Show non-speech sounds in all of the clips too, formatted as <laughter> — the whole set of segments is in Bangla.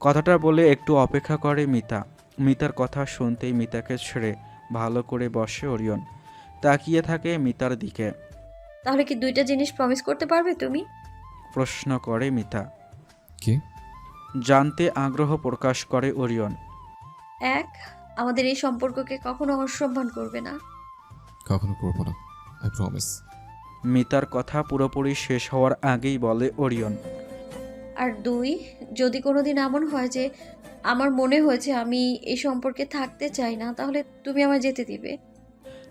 কথাটা বলে একটু অপেক্ষা করে মিতা। মিতার কথা শুনতেই মিতাকে ছেড়ে ভালো করে বসে ওরিয়ন। তাকিয়ে থাকে মিতার দিকে। তাহলে কি দুইটা জিনিস প্রমিস করতে পারবে তুমি? প্রশ্ন করে মিতা। কি? জানতে আগ্রহ প্রকাশ করে ওরিয়ন। এক আমাদের এই সম্পর্ককে কখনো অসম্মান করবে না। কখনো করব না আই প্রমিস মিতার কথা পুরোপুরি শেষ হওয়ার আগেই বলে ওরিয়ন। আর দুই যদি কোনো দিন এমন হয় যে আমার মনে হয়েছে আমি এই সম্পর্কে থাকতে চাই না তাহলে তুমি আমায় যেতে দিবে।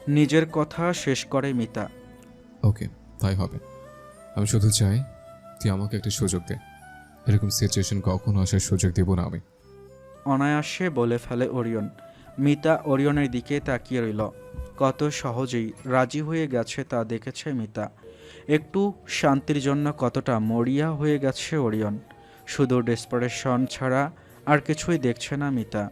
নিজের কথা শেষ করে মিতা। ওকে তাই হবে। আমি শুধু চাই তুই আমাকে একটা সুযোগ দে। এরকম সিচুয়েশন কখনো আসার সুযোগ দেবো না আমি। অনায়াসে বলে ফেলে ওরিয়ন। মিতা ওরিয়নের দিকে তাকিয়ে রইল। কত সহজেই রাজি হয়ে গেছে তা দেখেছে মিতা। একটু শান্তির জন্য কতটা মরিয়া হয়ে গেছে ওরিয়ন। শুধু ডেসপারেশন ছাড়া আর কিছুই দেখছে না মিতা।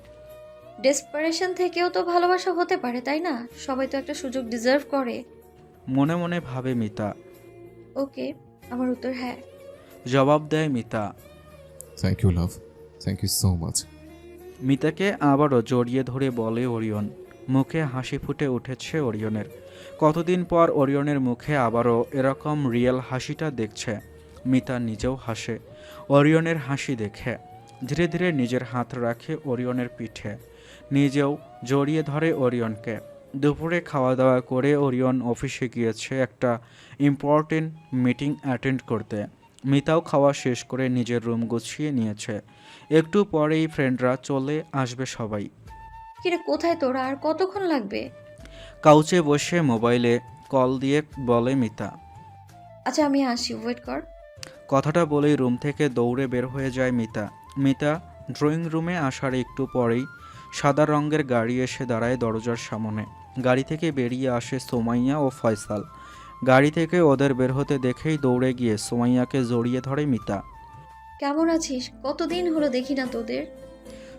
ডেসপারেশন থেকেও তো ভালোবাসা হতে পারে তাই না? সবাই তো একটা সুযোগ ডিজার্ভ করে। মনে মনে ভাবে মিতা। ওকে আমার উত্তর হ্যাঁ। জবাব দেয় Mita. Thank you love thank you so much মিতাকে আবারও জড়িয়ে ধরে বলে ওরিয়ন। মুখে হাসি ফুটে উঠেছে ওরিয়নের। কতদিন পর ওরিয়নের মুখে আবারও এরকম রিয়েল হাসিটা দেখছে, মিতা নিজেও হাসে। ওরিয়নের হাসি দেখে। ধীরে ধীরে নিজের হাত রাখে ওরিয়নের পিঠে। নিজেও জড়িয়ে ধরে ওরিয়নকে। দুপুরে খাওয়া দাওয়া করে ওরিয়ন অফিসে গিয়েছে একটা ইম্পর্টেন্ট মিটিং অ্যাটেন্ড করতে। মিতাও খাওয়া শেষ করে নিজের রুম গুছিয়ে নিয়েছে। একটু পরেই ফ্রেন্ডরা চলে আসবে সবাই। কোথায় তোরা? আর কতক্ষণ লাগবে? কাউচে বসে মোবাইলে কল দিয়ে বলে মিতা। আচ্ছা আমি আসি ওয়েট কর। কথাটা বলেই রুম থেকে দৌড়ে বের হয়ে যায় মিতা। মিতা ড্রয়িং রুমে আসার একটু পরেই সাদা রঙের গাড়ি এসে দাঁড়ায় দরজার সামনে। গাড়ি থেকে বেরিয়ে আসে সোমাইয়া ও ফয়সাল। গাড়ি থেকে ওদের বের হতে দেখেই দৌড়ে গিয়ে সোমাইয়াকে জড়িয়ে ধরে মিতা। কেমন আছিস? কতদিন হলো দেখি না তোদের।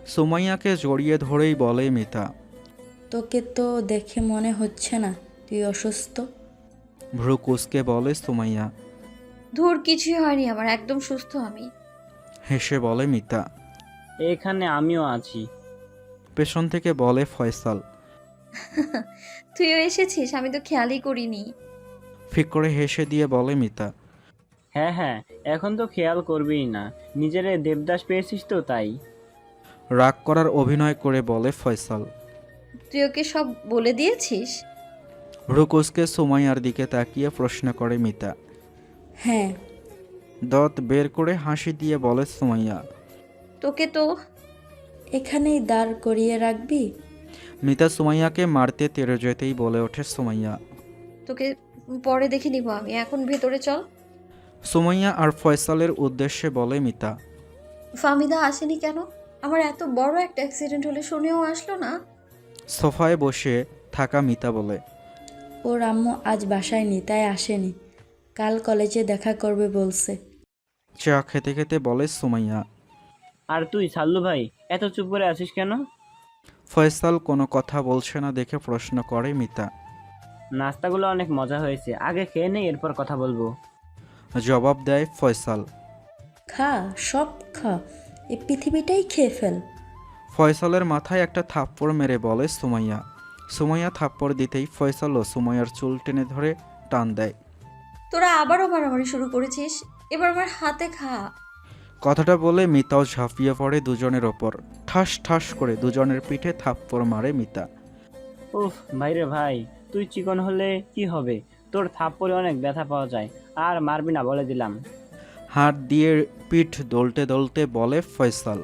সোমাইয়াকে জড়িয়ে ধরেই বলে মিতা। তোকে তো দেখে মনে হচ্ছে না তুই অসুস্থ। ভ্রু কুসকে বলে সুমাইয়া। ধুর কিছুই হয়নি আমার একদম সুস্থ আমি। হেসে বলে মিতা। এখানে আমিও আছি। পেছন থেকে বলে ফয়সাল। <laughs> তুইও এসেছিস? আমি তো খেয়ালই করিনি। ফিক করে হেসে দিয়ে বলে মিতা। হ্যাঁ হ্যাঁ এখন তো খেয়াল করবিই না। নিজেরে দেবদাস পেয়েছিস তো তাই। রাগ করার অভিনয় করে বলে ফয়সাল। তুই ওকে সব বলে দিয়েছিস? রুকুসকে সুমাইয়ার দিকে তাকিয়ে প্রশ্ন করে মিতা। হ্যাঁ। দাঁত বের করে হাসি দিয়ে বলে সুমাইয়া তোকে তো এখানেই দাঁড় করিয়ে রাখবি? মিতা সুমাইয়াকে মারতে তেরে যেতেই বলে ওঠে সুমাইয়া তোকে পরে দেখে নিব আমি এখন ভেতরে চল। সুমাইয়া আর ফয়সালের উদ্দেশ্যে বলে মিতা ফামিদা আসেনি কেন? আমার এত বড় একটা অ্যাক্সিডেন্ট হলে শুনেও আসলো না। সোফায় বসে থাকা মিতা বলে ওর আম্মু আজ বাসায় নি তাই আসেনি। কাল কলেজে দেখা করবে বলছে। চা খেতে খেতে বলে সুমাইয়া আর তুই সাল্লু ভাই এত চুপ করে আছিস কেন? ফয়সাল কোনো কথা বলছে না দেখে প্রশ্ন করে মিতা নাস্তাগুলো অনেক মজা হয়েছে আগে খেয়ে নেই এরপর কথা বলব। জবাব দেয় ফয়সাল খা সব খা এই পৃথিবীটাই খেয়ে ফেল। ফয়সালের মাথায় একটা থাপ্পড় মেরে বলে সুমাইয়া। সুমাইয়া থাপ্পড় দিতেই ফয়সাল ও সুমাইয়ার চুল টেনে ধরে টান দেয়। তোরা আবারও মারামারি শুরু করেছিস? এবার আমার হাতে খা। কথাটা বলে মিতাও ঝাঁপিয়ে পড়ে দুজনের ওপর। ঠাস ঠাস করে দুজনের পিঠে থাপ্পড় মারে মিতা। উফ ভাইরে ভাই তুই চিকন হলে কি হবে? তোর থাপ্পড়ে অনেক ব্যথা পাওয়া যায় আর মারবি না বলে দিলাম। হাত দিয়ে পিঠ দোলতে দোলতে বলে ফয়সাল।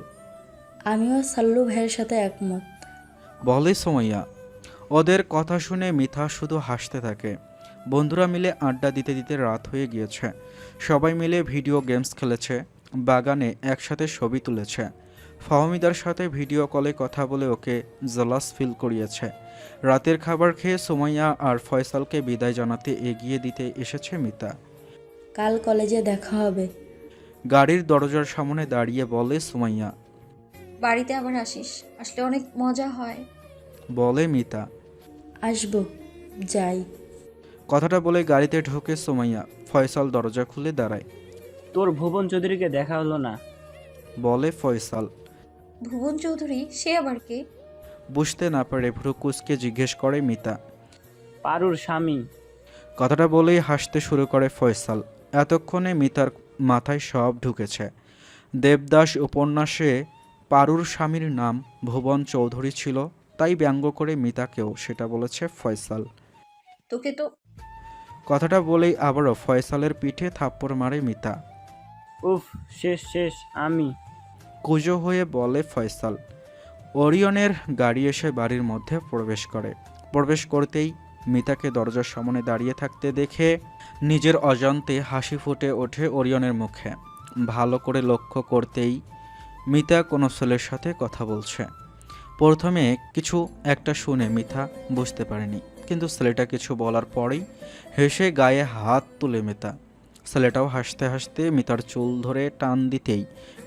আমিও সাল্লু ভাইয়ের সাথে একমত। বলে সুমাইয়া ওদের কথা শুনে মিথা শুধু হাসতে থাকে। বন্ধুরা মিলে আড্ডা দিতে দিতে রাত হয়ে গিয়েছে। সবাই মিলে ভিডিও গেমস খেলেছে বাগানে একসাথে ছবি তুলেছে। ফাহমিদার সাথে ভিডিও কলে কথা বলে ওকে জলাস ফিল করিয়েছে। রাতের খাবার খেয়ে সুমাইয়া আর ফয়সালকে বিদায় জানাতে এগিয়ে দিতে এসেছে মিতা। কাল কলেজে দেখা হবে। গাড়ির দরজার সামনে দাঁড়িয়ে বলে সুমাইয়া বাড়িতে আবার আসিস। আসলে অনেক মজা হয়। বলে মিতা। আসব। যাই। কথাটা বলে গাড়িতে ঢোকে সুমাইয়া। ফয়সাল দরজা খুলে দাঁড়ায়। তোর ভুবন চৌধুরীকে দেখা হলো না। বলে ফয়সাল। ভুবন চৌধুরী সে আবার কে? বুঝতে না পারে ভ্রুকুসকে জিজ্ঞেস করে মিতা। পারুর স্বামী। কথাটা বলেই হাসতে শুরু করে ফয়সাল। এতক্ষণে মিতার মাথায় সব ঢুকেছে। দেবদাস উপন্যাসে পারুর স্বামীর নাম ভুবন চৌধুরী ছিল তাই ব্যঙ্গ করে মিতাকেও সেটা বলেছে ফয়সাল। তোকে তো কথাটা বলেই আবারও ফয়সালের পিঠে থাপ্পড় মারে মিতা। উফ শেষ শেষ আমি। কুজো হয়ে বলে ফয়সাল। ওরিয়নের গাড়ি এসে বাড়ির মধ্যে প্রবেশ করে। প্রবেশ করতেই মিতাকে দরজার সামনে দাঁড়িয়ে থাকতে দেখে নিজের অজান্তে হাসি ফুটে ওঠে ওরিয়নের মুখে। ভালো করে লক্ষ্য করতেই মিতা কোনো ছেলের সাথে কথা বলছে। প্রথমে কিছু একটা শুনে মিথা বুঝতে পারেনি, কিন্তু ছেলেটা কিছু বলার পরেই হেসে গায়ে হাত তুলে মিতা। ছেলেটাও হাসতে হাসতে মিতার চুল ধরে টান দিতেই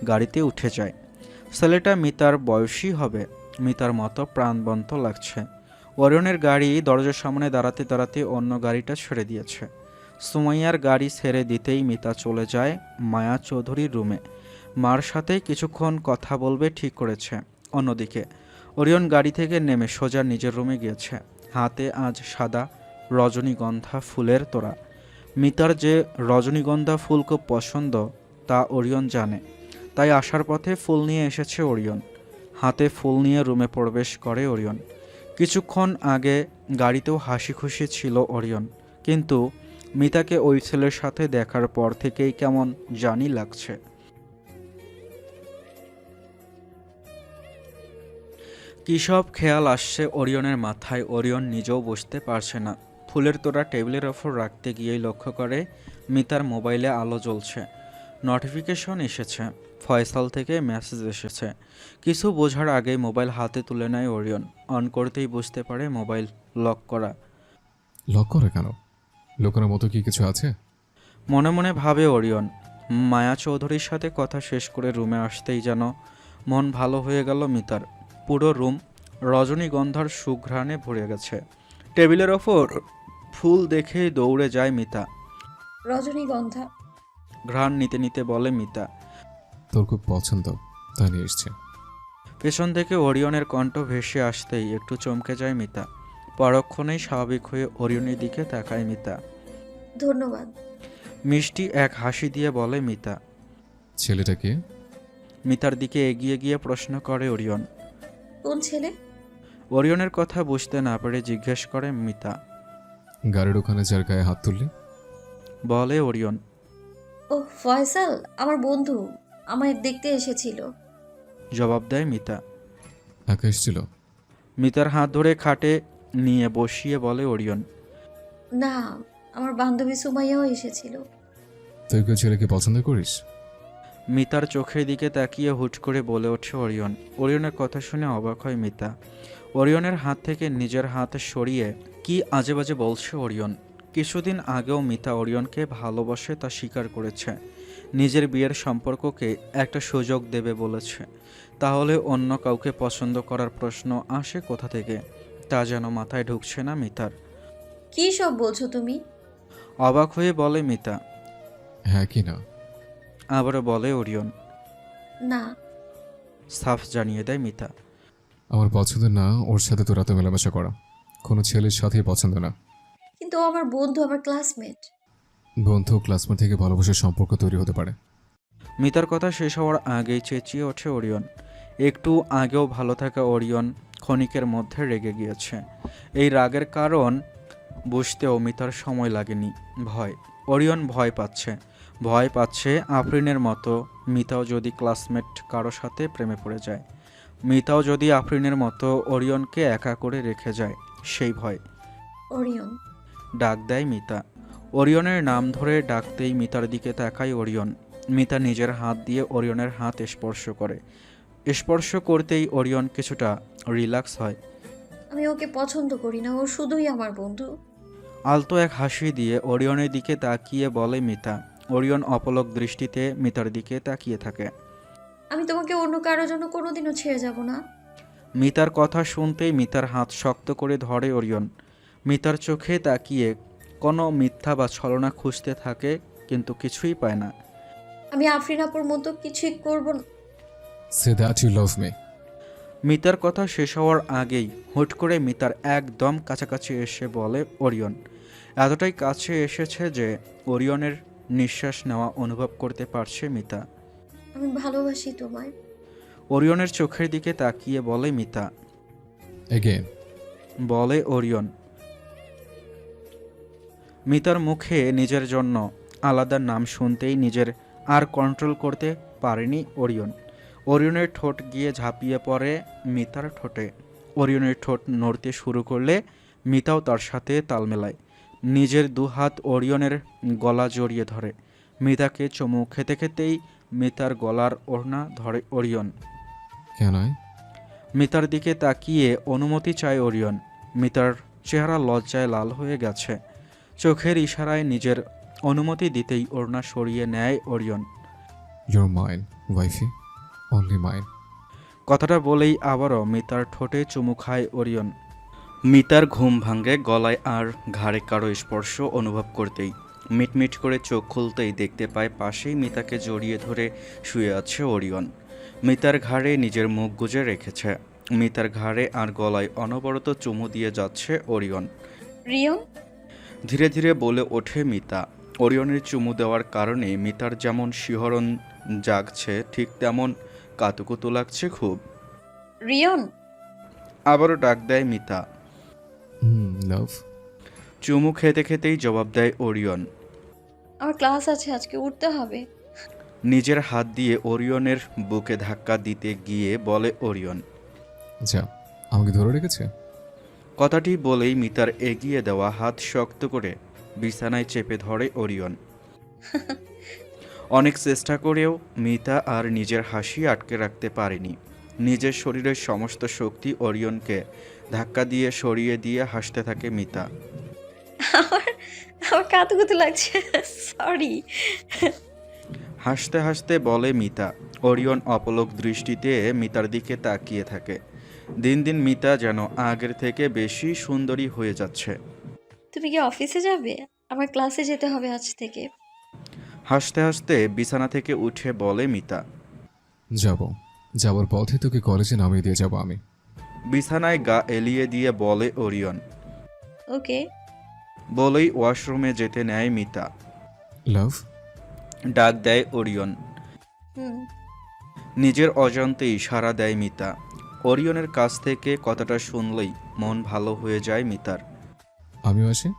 গাড়িতে উঠে যায়। ছেলেটা মিতার বয়সী হবে, মিতার মতো প্রাণবন্ত লাগছে। অরুণের গাড়ি দরজার সামনে দাঁড়াতে দাঁড়াতে অন্য গাড়িটা ছেড়ে দিয়েছে। সুমাইয়ার গাড়ি ছেড়ে দিতেই মিতা চলে যায় মায়া চৌধুরীর রুমে। মার সাথে কিছুক্ষণ কথা বলবে ঠিক করেছে। অন্যদিকে, ওরিয়ন গাড়ি থেকে নেমে সোজা নিজের রুমে গিয়েছে। হাতে আজ সাদা রজনীগন্ধা ফুলের তোড়া। মিতার যে রজনীগন্ধা ফুল খুব পছন্দ, তা ওরিয়ন জানে। তাই আসার পথে ফুল নিয়ে এসেছে ওরিয়ন। হাতে ফুল নিয়ে রুমে প্রবেশ করে ওরিয়ন। কিছুক্ষণ আগে গাড়িতেও হাসি খুশি ছিল ওরিয়ন। কিন্তু মিতাকে ওই ছেলের সাথে দেখার পর থেকেই কেমন জানি লাগছে। কী সব খেয়াল আসছে ওরিয়নের মাথায়? ওরিয়ন নিজেও বুঝতে পারছে না। ফুলের তোড়া টেবিলের ওপর রাখতে গিয়েই লক্ষ্য করে মিতার মোবাইলে আলো জ্বলছে। নোটিফিকেশন এসেছে। ফয়সাল থেকে মেসেজ এসেছে। কিছু বোঝার আগেই মোবাইল হাতে তুলে নেয় ওরিয়ন অন করতেই বুঝতে পারে মোবাইল লক করা। লক করে কেন? লোকের মতো কি কিছু আছে? মনে মনে ভাবে ওরিয়ন মায়া চৌধুরীর সাথে কথা শেষ করে রুমে আসতেই যেন মন ভালো হয়ে গেল মিতার। পুরো রুম রজনীগন্ধার সুঘ্রাণে ভরে গেছে। টেবিলের ওপর ফুল দেখেই দৌড়ে যায় মিতা। রজনীগন্ধা। ঘ্রাণ নিতে নিতে বলে মিতা। তোর খুব পছন্দ তাই নিয়ে এসছে। পেছন থেকে ওরিয়নের কণ্ঠ ভেসে আসতেই একটু চমকে যায় মিতা। পরক্ষণেই স্বাভাবিক হয়ে ওরিয়নের দিকে তাকায় মিতা। ধন্যবাদ। মিষ্টি এক হাসি দিয়ে বলে মিতা। ছেলেটাকে মিতার দিকে এগিয়ে গিয়ে প্রশ্ন করে ওরিয়ন কোন ছেলে? ওরিয়নের কথা বুঝতে না পেরে জিজ্ঞেস করে মিতা। গাড়ির ওখানে যার গায়ে হাত তুললি? বলে ওরিয়ন। ও ফয়সাল আমার বন্ধু আমায় দেখতে এসেছিল। জবাব দেয় মিতা। একা এসেছিল? মিতার হাত ধরে খাটে নিয়ে বসিয়ে বলে ওরিয়ন। না আমার বান্ধবী সুমাইয়াও এসেছিল। তুই কেউ ছেলেকে পছন্দ করিস? মিতার চোখের দিকে তাকিয়ে হুট করে বলে ওঠে ওরিয়ন ওরিয়নের কথা শুনে অবাক হয় মিতা। ওরিয়নের হাত থেকে নিজের হাত সরিয়ে কি আজে বাজে বলছে ওরিয়ন কিছুদিন আগেও মিতা ওরিয়নকে ভালোবাসে তা স্বীকার করেছে। নিজের বিয়ের সম্পর্ককে একটা সুযোগ দেবে বলেছে। তাহলে অন্য কাউকে পছন্দ করার প্রশ্ন আসে কোথা থেকে? তা যেন মাথায় ঢুকছে না মিতার। কি সব বলছো তুমি? অবাক হয়ে বলে মিতা। হ্যাঁ কি না? আবারও বলে ওরিয়ন। না। সাফ জানিয়ে দেয় মিতা। আমার পছন্দ না ওর সাথে তোর এত মেলামেশা করা। কোনো ছেলের সাথেই পছন্দ না। কিন্তু ও আমার বন্ধু আমার ক্লাসমেট বন্ধু ক্লাসমেট থেকে ভালোবাসার সম্পর্ক তৈরি হতে পারে। মিতার কথা শেষ হওয়ার আগেই চেঁচিয়ে ওঠে ওরিয়ন। একটু আগেও ভালো থাকা ওরিয়ন ক্ষণিকের মধ্যে রেগে গিয়েছে। এই রাগের কারণ বুঝতেও মিতার সময় লাগেনি ভয়। ওরিয়ন ভয় পাচ্ছে। ভয় পাচ্ছে আফরিনের মতো। মিতাও যদি ক্লাসমেট কারও সাথে প্রেমে পড়ে যায়। মিতাও যদি আফরিনের মতো ওরিয়নকে একা করে রেখে যায় সেই ভয়। ওরিয়ন। ডাক দেয় মিতা। ওরিয়নের নাম ধরে ডাকতেই মিতার দিকে তাকায় ওরিয়ন। মিতা নিজের হাত দিয়ে ওরিয়নের হাত স্পর্শ করে। স্পর্শ করতেই ওরিয়ন কিছুটা রিল্যাক্স হয়। আমি ওকে পছন্দ করি না ও শুধুই আমার বন্ধু। আলতো এক হাসি দিয়ে ওরিয়নের দিকে তাকিয়ে বলে মিতা ওরিয়ন অপলক দৃষ্টিতে মিতার দিকে তাকিয়ে থাকে। আমি তোমাকে অন্য কারোর জন্য কোনোদিনও ছেড়ে যাব না। মিতার কথা শুনতেই মিতার হাত শক্ত করে ধরে ওরিয়ন। মিতার চোখে তাকিয়ে কোনো মিথ্যা বা ছলনা খুঁজতে থাকে কিন্তু কিছুই পায় না। আমি আফরিন আপুর মতো কিছুই করব না। Say that you love me মিতার কথা শেষ হওয়ার আগেই হুট করে মিতার একদম কাছাকাছি এসে বলে ওরিয়ন। এতটাই কাছে এসেছে যে ওরিয়নের নিঃশ্বাস নেওয়া অনুভব করতে পারছে মিতা। আমি ভালোবাসি তোমায়। ওরিয়নের চোখের দিকে তাকিয়ে বলে মিতা। এগেন বলে ওরিয়ন। মিতার মুখে নিজের জন্য আলাদা নাম শুনতেই নিজের আর কন্ট্রোল করতে পারেনি ওরিয়ন। ওরিয়নের ঠোঁট গিয়ে ঝাঁপিয়ে পড়ে মিতার ঠোঁটে। ওরিয়নের ঠোঁট নড়তে শুরু করলে মিতাও তার সাথে তাল মেলায়। নিজের দুহাত ওরিয়নের গলা জড়িয়ে ধরে। মিতাকে চমু খেতে খেতেই মিতার গলার ওড়না ধরে ওরিয়ন। কেন মিতার দিকে তাকিয়ে অনুমতি চায় ওরিয়ন। মিতার চেহারা লজ্জায় লাল হয়ে গেছে। চোখের ইশারায় নিজের অনুমতি দিতেই ওড়না সরিয়ে নেয় Orion. Your mine wifey only mine কথাটা বলেই আবারও মিতার ঠোঁটে চুমু খায় ওরিয়ন। মিতার ঘুম ভাঙে গলায় আর ঘাড়ে কারও স্পর্শ অনুভব করতেই। মিটমিট করে চোখ খুলতেই দেখতে পায় পাশেই মিতাকে জড়িয়ে ধরে শুয়ে আছে ওরিয়ন। মিতার ঘাড়ে নিজের মুখ গুজে রেখেছে। মিতার ঘাড়ে আর গলায় অনবরত চুমু দিয়ে যাচ্ছে ওরিয়ন। রিয়ন? ধীরে ধীরে বলে ওঠে মিতা। ওরিয়নের চুমু দেওয়ার কারণে মিতার যেমন শিহরণ জাগছে ঠিক তেমন কাতুকুতু লাগছে খুব। রিয়ন? আবারও ডাক দেয় মিতা। হুম লাভ চুমু খেতে খেতেই জবাব দেয় ওরিয়ন। আমার ক্লাস আছে আজকে উঠতে হবে। নিজের হাত দিয়ে ওরিয়নের বুকে ধাক্কা দিতে গিয়ে বলে ওরিয়ন। যা আমাকে ধরে রেখেছে? কথাটি বলেই মিতার এগিয়ে দেওয়া হাত শক্ত করে বিছানায় চেপে ধরে ওরিয়ন। অনেক চেষ্টা করেও মিতা আর নিজের হাসি আটকে রাখতে পারেনি। নিজের শরীরের সমস্ত শক্তি ওরিয়নকে ধাক্কা দিয়ে সরিয়ে দিয়ে হাসতে থাকে মিতা। আমার আমার কাতুকুতু লাগছে। সরি হাসতে হাসতে বলে মিতা। ওরিয়ন অপলক দৃষ্টিতে মিতার দিকে তাকিয়ে থাকে। দিন দিন মিতা যেন আগের থেকে বেশি সুন্দরী হয়ে যাচ্ছে। তুমি কি অফিসে যাবে? আমার ক্লাসে যেতে হবে আজ থেকে। হাসতে হাসতে বিছানা থেকে উঠে বলে মিতা। যাব। যাবার পথে তোকে কলেজে নামিয়ে দিয়ে যাব আমি। বিছানায় গা এলিয়ে দিয়ে বলে ওরিয়ন। ওকে। বলেই ওয়াশরুমে যেতে নেয় মিতা। লাভ? ডাক দেয় ওরিয়ন। হুম। নিজের অজান্তেই সাড়া দেয় মিতা। ওরিয়নের কাছ থেকে কথাটা শুনলেই মন ভালো হয়ে যায় মিতার। আমিও আসি।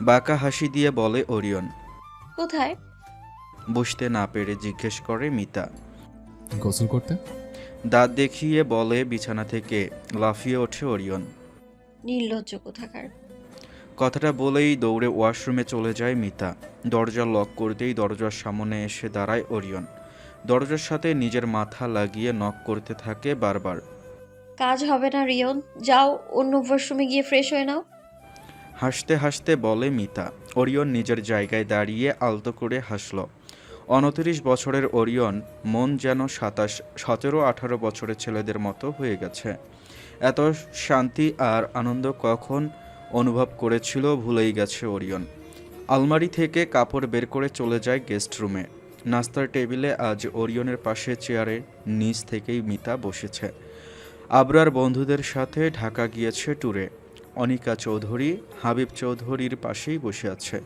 বাঁকা হাসি দিয়ে বলে ওরিয়ন। কোথায়? বসতে না পেরে জিজ্ঞেস করে মিতা। গোসল করতে? দাঁত দেখিয়ে বলে বিছানা থেকে লাফিয়ে ওঠে ওরিয়ন। নির্লজ্জ কোথাকার। কথাটা বলেই দৌড়ে ওয়াশরুমে চলে যায় মিতা। দরজা লক করতেই দরজার সামনে এসে দাঁড়ায় ওরিয়ন। দরজার সাথে নিজের মাথা লাগিয়ে নক করতে থাকে বারবার। কাজ হবে না রিয়ন। যাও অন্য ওয়াশরুমে গিয়ে ফ্রেশ হয়ে নাও। হাসতে হাসতে বলে মিতা। ওরিয়ন নিজের জায়গায় দাঁড়িয়ে আলতো করে হাসল। উনত্রিশ বছরের ওরিয়ন মন যেন সাতাশ, সতেরো, আঠারো বছরের ছেলেদের মতো হয়ে গেছে। এত শান্তি আর আনন্দ কখন অনুভব করেছিল ভুলেই গেছে ওরিয়ন। আলমারি থেকে কাপড় বের করে চলে যায় গেস্ট রুমে। নাস্তার টেবিলে আজ ওরিয়নের পাশে চেয়ারে নিচ থেকেই মিতা বসেছে। আবরার বন্ধুদের সাথে ঢাকা গিয়েছে ট্যুরে। অনিকা চৌধুরী, হাবিব চৌধুরীর পাশেই বসে আছে।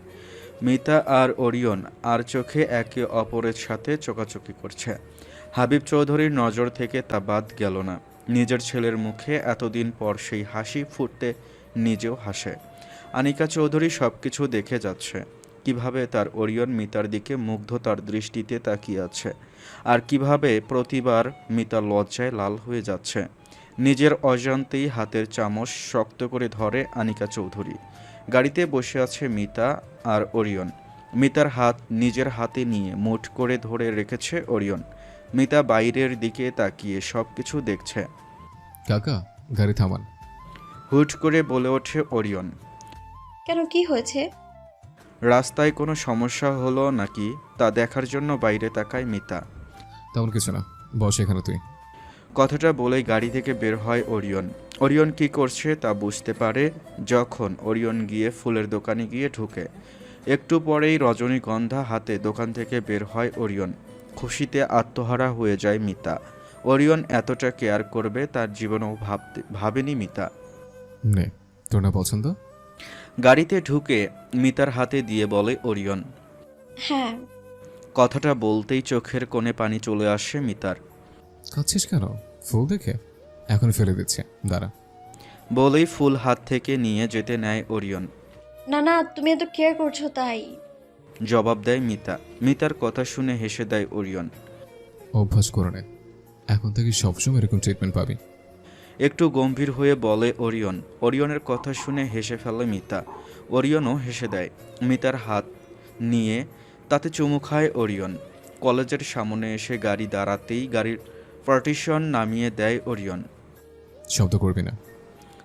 মিতা আর ওরিয়ন আর চোখে একে অপরের সাথে চোকাচোকি করছে। হাবিব চৌধুরীর নজর থেকে তা বাদ গেল না। নিজের ছেলের মুখে এতদিন পর সেই হাসি ফুটতে নিজেও হাসে। আনিকা চৌধুরী সব কিছু দেখে যাচ্ছে। কীভাবে তার ওরিয়ন মিতার দিকে মুগ্ধতার দৃষ্টিতে তাকিয়ে আছে। আর কীভাবে প্রতিবার মিতা লজ্জায় লাল হয়ে যাচ্ছে। নিজের অজান্তেই হাতের চামচ শক্ত করে ধরে আনিকা চৌধুরী। গাড়িতে বসে আছে মিতা আর ওরিয়ন। মিতার হাত নিজের হাতে নিয়ে মুঠ করে ধরে রেখেছে ওরিয়ন। মিতা বাইরের দিকে তাকিয়ে সব কিছু দেখছে। কাকা গাড়ি থামান। হুট করে বলে ওঠে ওরিয়ন। কেন কি হয়েছে? রাস্তায় কোনো সমস্যা হলো নাকি? তা দেখার জন্য বাইরে তাকায় মিতা। তেমন কিছু না। বস এখানে তুই। কথাটা বলেই গাড়ি থেকে বের হয় ওরিয়ন। ওরিয়ন কি করছে তা বুঝতে পারে যখন ওরিয়ন গিয়ে ফুলের দোকানে গিয়ে ঢুকে। একটু পরেই রজনীগন্ধা হাতে দোকান থেকে বের হয় ওরিয়ন। খুশিতে আত্মহারা হয়ে যায় মিতা। ওরিয়ন এতটা কেয়ার করবে তার জীবনেও ভাবতে ভাবেনি মিতা। নে তোর না পছন্দ? গাড়িতে ঢুকে মিতার হাতে দিয়ে বলে ওরিয়ন। হ্যাঁ। কথাটা বলতেই চোখের কোণে পানি চলে আসে মিতার। খাচ্ছিস কেন? ফুল দেখে? এখন ফেলে দিচ্ছে দাঁড়া। বলেই ফুল হাত থেকে নিয়ে যেতে নেয় ওরিয়ন। না না তুমি এত কেয়ার করছ তাই। জবাব দেয় মিতা। মিতার কথা শুনে হেসে দেয় ওরিয়ন। অভ্যাস করে নে। এখন থেকে সবসময় এরকম ট্রিটমেন্ট পাবি। একটু গম্ভীর হয়ে বলে ওরিয়ন। ওরিয়নের কথা শুনে হেসে ফেলে মিতা। ওরিয়নও হেসে দেয়। মিতার হাত নিয়ে তাতে চুমু খায় ওরিয়ন। কলেজের সামনে এসে গাড়ি দাঁড়াতেই গাড়ির পার্টিশন নামিয়ে দেয় ওরিয়ন। শব্দ করবি না।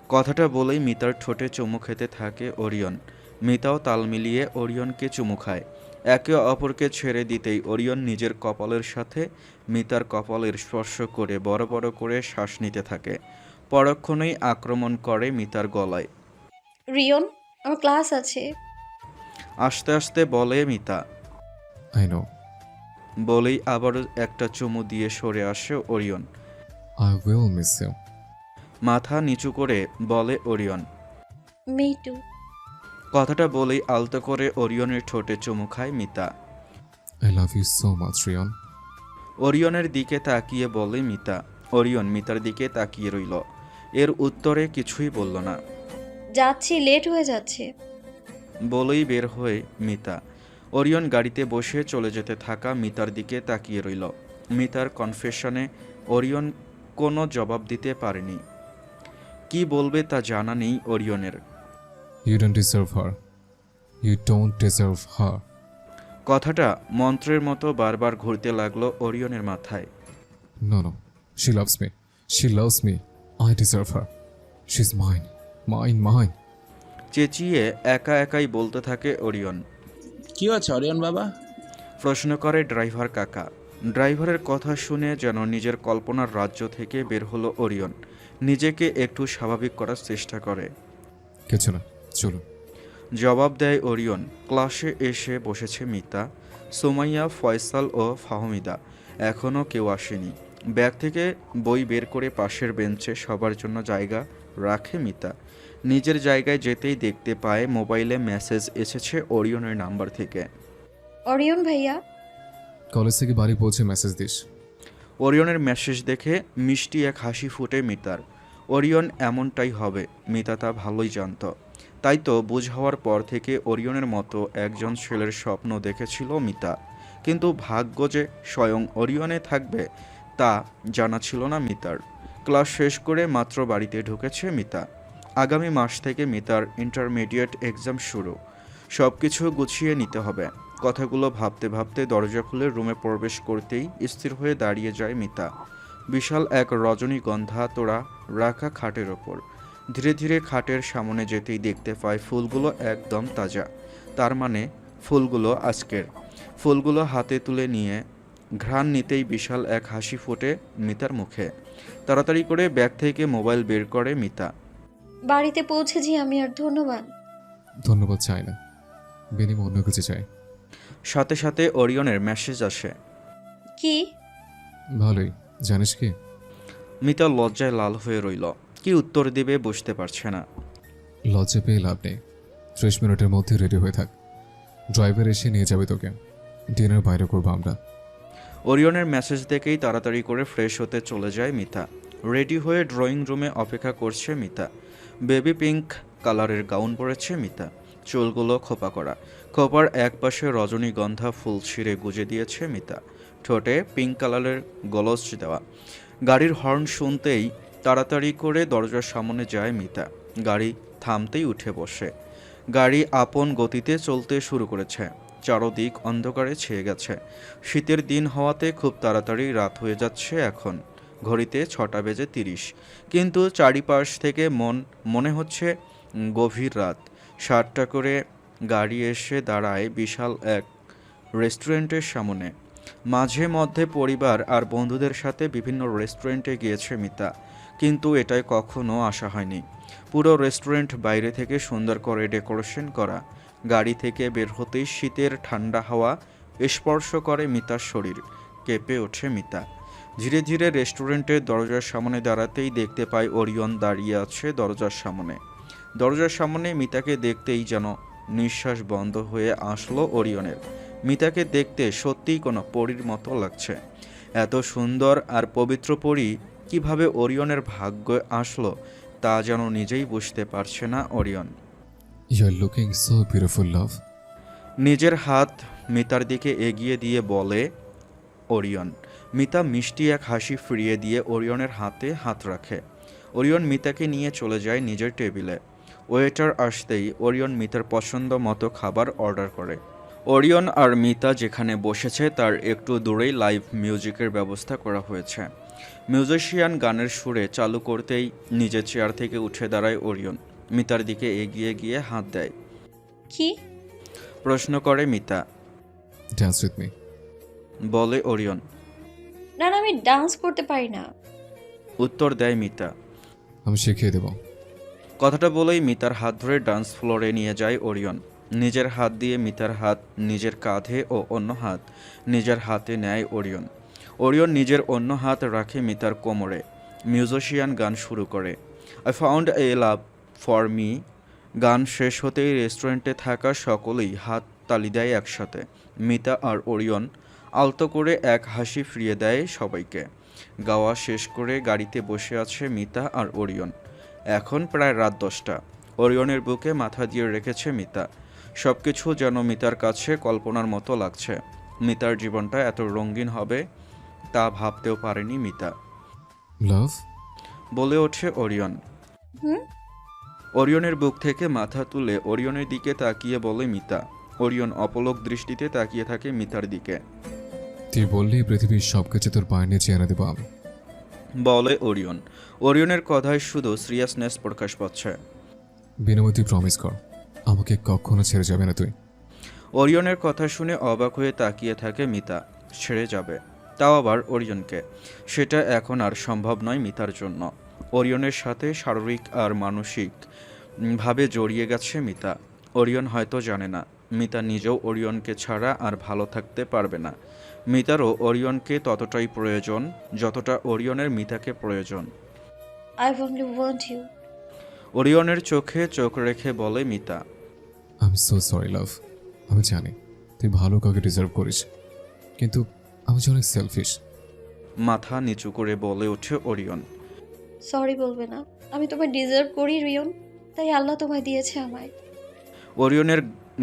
কথাটা বলেই মিতার ঠোঁটে চুমু খেতে থাকে ওরিয়ন। মিতাও তাল মিলিয়ে ওরিয়নকে চুমু খায়। একে অপরকে ছেড়ে দিতেই ওরিয়ন নিজের কপালের সাথে মিতার কপালের স্পর্শ করে বড় বড় করে শ্বাস নিতে থাকে। পরক্ষণেই আক্রমণ করে মিতার গলায়। রিয়ন আমার ক্লাস আছে। আস্তে আস্তে বলে মিতা। আই নো বলেই আবারও একটা চুমু দিয়ে সরে আসে Orion. I will miss you মাথা নিচু করে বলে ওরিয়ন। মি টু কথাটা বলেই আলতো করে ওরিয়নের ঠোঁটে চুমু খায় Mita. I love you so much Rion ওরিয়নের দিকে তাকিয়ে বলে মিতা। ওরিয়ন মিতার দিকে তাকিয়ে রইল। এর উত্তরে কিছুই বলল না। যাচ্ছি লেট হয়ে যাচ্ছে। বলেই বের হয়ে মিতা। ওরিয়ন গাড়িতে বসে চলে যেতে থাকা মিতার দিকে তাকিয়ে রইল। মিতার কনফেশনে ওরিয়ন কোনো জবাব দিতে পারেনি। কি বলবে তা জানা নেই ওরিয়নের you don't deserve her you don't deserve her কথাটা মন্ত্রের মতো বারবার ঘুরতে লাগল ওরিয়নের মাথায়। No no she loves me she loves me I deserve her she is mine mine mine চেঁচিয়ে একা একাই বলতে থাকে ওরিয়ন কি হচ্ছে অরিয়ন বাবা? প্রশ্ন করে ড্রাইভার কাকা। ড্রাইভারের কথা শুনে যেন নিজের কল্পনার রাজ্য থেকে বের হলো ওরিয়ন। নিজেকে একটু স্বাভাবিক করার চেষ্টা করে। কিছু না চলুন। জবাব দেয় ওরিয়ন। ক্লাসে এসে বসেছে মিতা সুমাইয়া ফয়সাল ও ফাহমিদা। এখনও কেউ আসেনি। ব্যাগ থেকে বই বের করে পাশের বেঞ্চে সবার জন্য জায়গা রাখে মিতা। নিজের জায়গায় যেতেই দেখতে পায় মোবাইলে মেসেজ এসেছে ওরিয়নের নাম্বার থেকে। অরিয়ন ভাইয়া কলেজ থেকে বাড়ি পৌঁছে মেসেজ দিস। ওরিয়নের মেসেজ দেখে মিষ্টি এক হাসি ফুটে মিতার। ওরিয়ন এমনটাই হবে, মিতা তা ভালোই জানত। তাই তো বুঝ হওয়ার পর থেকে ওরিয়নের মতো একজন ছেলের স্বপ্ন দেখেছিল মিতা। কিন্তু ভাগ্য যে স্বয়ং ওরিয়নে থাকবে, তা জানা ছিল না মিতার। ক্লাস শেষ করে মাত্র বাড়িতে ঢুকেছে মিতা। আগামী মাস থেকে মিতার ইন্টারমিডিয়েট এক্সাম শুরু। সব কিছু গুছিয়ে নিতে হবে। কথাগুলো ভাবতে ভাবতে দরজা খুলে রুমে প্রবেশ করতেই স্থির হয়ে দাঁড়িয়ে যায় মিতা। বিশাল এক রজনীগন্ধা তোড়া রাখা খাটের ওপর। ধীরে ধীরে খাটের সামনে যেতেই দেখতে পায় ফুলগুলো একদম তাজা। তার মানে ফুলগুলো আজকের। ফুলগুলো হাতে তুলে নিয়ে ঘ্রাণ নিতেই বিশাল এক হাসি ফোটে মিতার মুখে। তাড়াতাড়ি করে ব্যাগ থেকে মোবাইল বের করে মিতা। বাড়িতে পৌঁছেছি আমি আর ধন্যবাদ। ধন্যবাদ চাই না বিনিময় অন্য কিছু চাই সাথে সাথে ওরিয়নের মেসেজ আসে। কি? ভালোই। জানিস কি? মিতা লজ্জায় লাল হয়ে রইল। কি উত্তর দেবে বুঝতে পারছে না। লজ্জা পেয়ে লাভ নেই। ত্রিশ মিনিটের মধ্যে রেডি হয়ে থাক। ড্রাইভার এসে নিয়ে যাবে তোকে। ডিনার বাইরে করব আমরা। ওরিয়নের মেসেজ দেখেই তাড়াতাড়ি করে ফ্রেশ হতে চলে যায় মিতা। রেডি হয়ে ড্রয়িং রুমে অপেক্ষা করছে মিতা। বেবি পিঙ্ক কালারের গাউন পরেছে মিতা। চুলগুলো খোপা করা। খোপার একপাশে রজনীগন্ধা ফুল ছিঁড়ে গুজে দিয়েছে মিতা। ঠোঁটে পিঙ্ক কালারের গলস দেওয়া। গাড়ির হর্ন শুনতেই তাড়াতাড়ি করে দরজার সামনে যায় মিতা। গাড়ি থামতেই উঠে বসে। গাড়ি আপন গতিতে চলতে শুরু করেছে। চারদিক অন্ধকারে ছেয়ে গেছে। শীতের দিন হওয়াতে খুব তাড়াতাড়ি রাত হয়ে যাচ্ছে এখন। ঘড়িতে ছটা বেজে তিরিশ। কিন্তু চারিপাশ থেকে মন, মনে হচ্ছে গভীর রাত। সাতটা করে গাড়ি এসে দাঁড়ায় বিশাল এক রেস্টুরেন্টের সামনে। মাঝে মধ্যে পরিবার আর বন্ধুদের সাথে বিভিন্ন রেস্টুরেন্টে গিয়েছে মিতা, কিন্তু এটায় কখনো আসা হয়নি। পুরো রেস্টুরেন্ট বাইরে থেকে সুন্দর করে ডেকোরেশন করা, গাড়ি থেকে বের হতেই শীতের ঠান্ডা হাওয়া স্পর্শ করে মিতার শরীর, কেঁপে ওঠে মিতা। ধীরে ধীরে রেস্টুরেন্টের দরজার সামনে দাঁড়াতেই দেখতে পায় ওরিয়ন দাঁড়িয়ে আছে দরজার সামনে। দরজার সামনে মিতাকে দেখতেই যেন নিঃশ্বাস বন্ধ হয়ে আসলো ওরিয়নের। মিতাকে দেখতে সত্যিই কোনো পরীর মতো লাগছে। এত সুন্দর আর পবিত্র পরী কীভাবে ওরিয়নের ভাগ্য আসলো তা যেন নিজেই বুঝতে পারছে না Orion. You are looking so beautiful love নিজের হাত মিতার দিকে এগিয়ে দিয়ে বলে ওরিয়ন। মিতা মিষ্টি এক হাসি ফিরিয়ে দিয়ে ওরিয়নের হাতে হাত রাখে। ওরিয়ন মিতাকে নিয়ে চলে যায় নিজের টেবিলে। ওয়েটার আসতেই ওরিয়ন মিতার পছন্দ মতো খাবার অর্ডার করে। ওরিয়ন আর মিতা যেখানে বসেছে তার একটু দূরেই লাইভ মিউজিকের ব্যবস্থা করা হয়েছে। মিউজিশিয়ান গানের সুরে চালু করতেই নিজের চেয়ার থেকে উঠে দাঁড়ায় ওরিয়ন। মিতার দিকে এগিয়ে গিয়ে হাত দেয়। কি? প্রশ্ন করে মিতা। ড্যান্স উইথ মি বলে ওরিয়ন। না না আমি ডান্স করতে পারি না। উত্তর দেয় মিতা। আমি শিখিয়ে দেবো। কথাটা বলেই মিতার হাত ধরে ডান্স ফ্লোরে নিয়ে যায় ওরিয়ন। নিজের হাত দিয়ে মিতার হাত নিজের কাঁধে ও অন্য হাত নিজের হাতে নেয় ওরিয়ন। ওরিয়ন নিজের অন্য হাত রাখে মিতার কোমরে। মিউজিশিয়ান গান শুরু করে। I found a love for me গান শেষ হতেই রেস্টুরেন্টে থাকা সকলেই হাত তালি দেয় একসাথে। মিতা আর ওরিয়ন আলতো করে এক হাসি ফিরিয়ে দেয় সবাইকে। গাওয়া শেষ করে গাড়িতে বসে আছে মিতা আর ওরিয়ন। এখন প্রায় রাত দশটা। ওরিয়নের বুকে মাথা দিয়ে রেখেছে মিতা। সব কিছু যেন মিতার কাছে কল্পনার মতো লাগছে। মিতার জীবনটা এত রঙিন হবে তা ভাবতেও পারেনি মিতা। লাভ বলে ওঠে ওরিয়ন হুম? ওরিয়নের বুক থেকে মাথা তুলে ওরিয়নের দিকে তাকিয়ে বলে মিতা। ওরিয়ন অপলক দৃষ্টিতে তাকিয়ে থাকে মিতার দিকে। তুই বললি পৃথিবীর সব কিছু তোর পায়ে নিচে এনে দেবো আমি। বলে ওরিয়ন। ওরিয়নের কথায় শুধু সিরিয়াসনেস প্রকাশ পাচ্ছে। বিনিময় তুই প্রমিস কর আমাকে কখনো ছেড়ে যাবে না তুই। ওরিয়নের কথা শুনে অবাক হয়ে তাকিয়ে থাকে মিতা। ছেড়ে যাবে তাও আবার ওরিয়নকে। সেটা এখন আর সম্ভব নয় মিতার জন্য। ওরিয়নের সাথে শারীরিক আর মানসিক ভাবে জড়িয়ে গেছে মিতা। ওরিয়ন হয়তো জানে না মিতা নিজেও ওরিয়নকে ছাড়া আর ভালো থাকতে পারবে না। মিতারও ওরিয়নকে ততটাই প্রয়োজন যতটা ওরিয়নের মিতাকে প্রয়োজন। আই ওয়ান্ট ইউ ওরিয়নের চোখে চোখ রেখে বলে Mita. I am so sorry love আমি জানি তুই ভালো কাউকে ডিজার্ভ করিস কিন্তু আমি যে অনেক সেলফিশ মাথা নিচু করে বলে ওঠে ওরিয়ন। সরি বলবে না আমি তোমায় ডিজার্ভ করি রিয়ন। তাই আল্লাহ তোমায় দিয়েছে আমায়। ওরিয়নের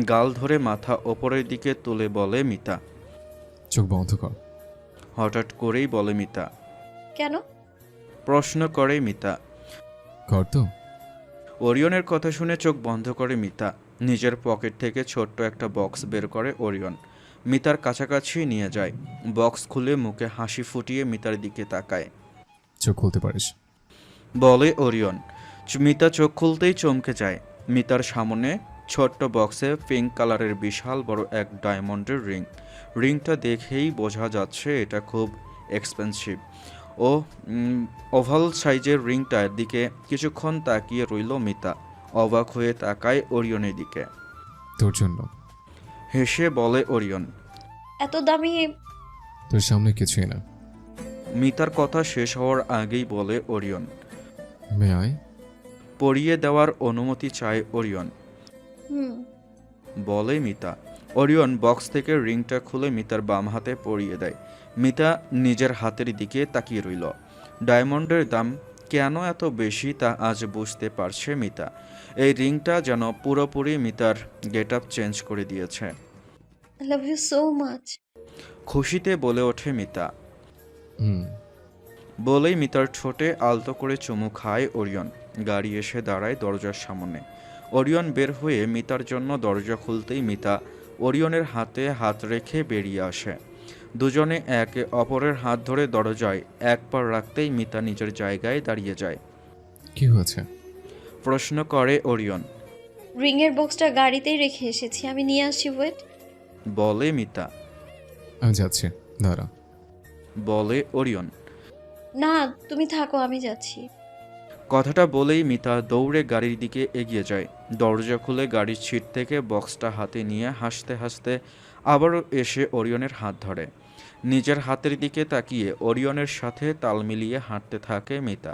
গাল ধরে মাথা ওপরের দিকে তুলে বলে মিতা। চোখ বন্ধ কর। হঠাৎ করেই বলে মিতা। কেন? প্রশ্ন করে মিতা। কর তো। ওরিয়নের কথা শুনে চোখ বন্ধ করে মিতা। নিজের পকেট থেকে ছোট্ট একটা বক্স বের করে ওরিয়ন। মিতার কাছাকাছি নিয়ে যায়। বক্স খুলে মুখে হাসি ফুটিয়ে মিতার দিকে তাকায়। চোখ খুলতে পারিস। বলে ওরিয়ন। মিতা চোখ খুলতেই চমকে যায়। মিতার সামনে ছোট্ট বক্সে পিঙ্ক কালারের বিশাল বড় এক ডায়মন্ডের রিং। রিংটা দেখেই বোঝা যাচ্ছে এটা খুব এক্সপেন্সিভ ও ওভাল সাইজের রিংটার দিকে কিছুক্ষণ তাকিয়ে রইল মিতা অবাক হয়ে তাকায় ওরিয়নের দিকে। তোর জন্য। হেসে বলে ওরিয়ন। এত দামি তোর সামনে কিছুই না। মিতার কথা শেষ হওয়ার আগেই বলে ওরিয়ন। মে আয় পরিয়ে দেওয়ার অনুমতি চায় ওরিয়ন। হুম। বলে মিতা। ওরিয়ন বক্স থেকে রিংটা খুলে মিতার বাম হাতে পরিয়ে দেয়। মিতা নিজের হাতের দিকে তাকিয়ে রইল। ডায়মন্ডের দাম কেন এত বেশি তা আজ বুঝতে পারছে মিতা। এই রিংটা যেন পুরোপুরি মিতার গেট আপ চেঞ্জ করে দিয়েছে। I love you so much খুশিতে বলে ওঠে মিতা। হুম। বলেই মিতার ঠোঁটে আলতো করে চুমু খায় ওরিয়ন। গাড়ি এসে দাঁড়ায় দরজার সামনে। ওরিয়ন বের হয়ে মিতার জন্য দরজা খুলতেই মিতা ওরিয়নের হাতে হাত রেখে বেরিয়ে আসে। দুজনে একে অপরের হাত ধরে দরজায় এক পা রাখতেই মিতা নিজের জায়গায় দাঁড়িয়ে যায়। কি হয়েছে? প্রশ্ন করে ওরিয়ন। রিং এর বক্সটা গাড়িতেই রেখে এসেছি আমি নিয়ে আসি ওয়েট। বলে মিতা। আমি যাচ্ছি দাঁড়া। বলে ওরিয়ন। না তুমি থাকো আমি যাচ্ছি। কথাটা বলেই মিতা দৌড়ে গাড়ির দিকে এগিয়ে যায়। দরজা খুলে গাড়ির ছিট থেকে বক্সটা হাতে নিয়ে হাসতে হাসতে আবারও এসে ওরিয়নের হাত ধরে। নিজের হাতের দিকে তাকিয়ে ওরিয়নের সাথে তাল মিলিয়ে হাঁটতে থাকে মিতা।